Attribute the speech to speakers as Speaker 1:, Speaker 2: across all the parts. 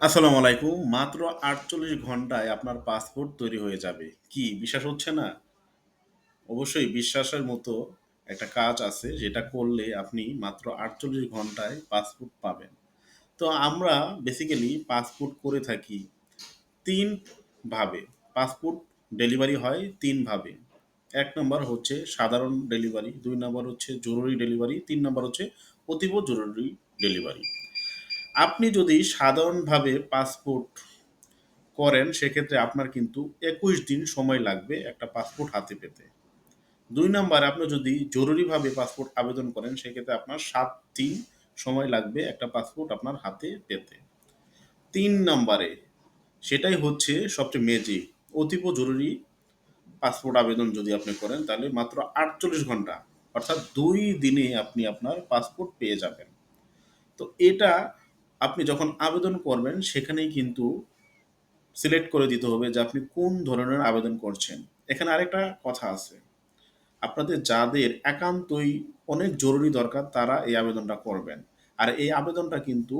Speaker 1: আসসালামু আলাইকুম। মাত্র ৪৮ ঘন্টায় আপনার পাসপোর্ট তৈরি হয়ে যাবে। কি বিশ্বাস হচ্ছে না? অবশ্যই বিশ্বাসের মতো একটা কাজ আছে যেটা করলে আপনি মাত্র ৪৮ ঘন্টায় পাসপোর্ট পাবেন। তো আমরা বেসিক্যালি পাসপোর্ট করে থাকি ৩ ভাবে। পাসপোর্ট ডেলিভারি হয় ৩ ভাবে। ১ নাম্বার হচ্ছে সাধারণ ডেলিভারি, দুই নাম্বার হচ্ছে জরুরি ডেলিভারি, তিন নম্বর হচ্ছে অতীব জরুরি ডেলিভারি। আপনি যদি সাধারণভাবে পাসপোর্ট করেন, সেক্ষেত্রে আপনার কিন্তু ২১ দিন সময় লাগবে একটা পাসপোর্ট হাতে পেতে। দুই নাম্বারে, আপনি যদি জরুরিভাবে পাসপোর্ট আবেদন করেন, সেক্ষেত্রে আপনার সাত দিন সময় লাগবে একটা পাসপোর্ট আপনার হাতে পেতে। তিন নাম্বারে, সেটাই হচ্ছে সবচেয়ে মেজি, অতীব জরুরি পাসপোর্ট আবেদন যদি আপনি করেন, তাহলে মাত্র ৪৮ ঘণ্টা, অর্থাৎ দুই দিনে আপনি আপনার পাসপোর্ট পেয়ে যাবেন। তো এটা আপনি যখন আবেদন করবেন, সেখানেই কিন্তু সিলেক্ট করে দিতে হবে যে আপনি কোন ধরনের আবেদন করছেন। এখানে আরেকটা কথা আছে। আপনাদের যাদের একান্তই অনেক জরুরি দরকার, তারা এই আবেদনটা করবেন। আর এই আবেদনটা কিন্তু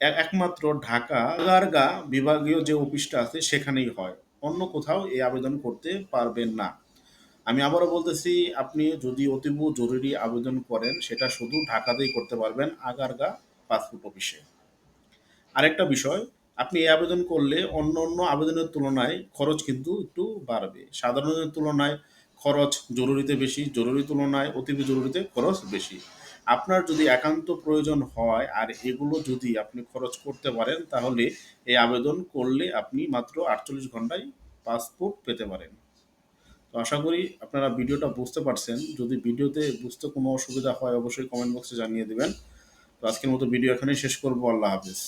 Speaker 1: একমাত্র ঢাকা আগারগা বিভাগীয় যে অফিসটা আছে, সেখানেই হয়। অন্য কোথাও এই আবেদন করতে পারবেন না। আমি আবারও বলতেছি, আপনি যদি অতীব জরুরি আবেদন করেন, সেটা শুধু ঢাকাতেই করতে পারবেন আগারগা পাসপোর্ট অফিসে। আরেকটা বিষয় আপনি এই আবেদন করলে অন্য, অন্য আবেদনের তুলনায় খরচ কিন্তু একটু বাড়বে। সাধারণের তুলনায় খরচ জরুরিতে বেশি, জরুরি তুলনায় অতীব জরুরিতে খরচ বেশি। আপনার যদি একান্ত প্রয়োজন হয় আর এগুলো যদি আপনি খরচ করতে পারেন তাহলে এই আবেদন করলে আপনি মাত্র ৪৮ ঘন্টায় পাসপোর্ট পেতে পারেন। তো আশা করি আপনারা ভিডিওটা বুঝতে পারছেন। যদি ভিডিওতে বুঝতে কোনো অসুবিধা হয় অবশ্যই কমেন্ট বক্সে জানিয়ে দিবেন। তো আজকের মতো ভিডিও এখানেই শেষ করব আল্লাহ হাফেজ।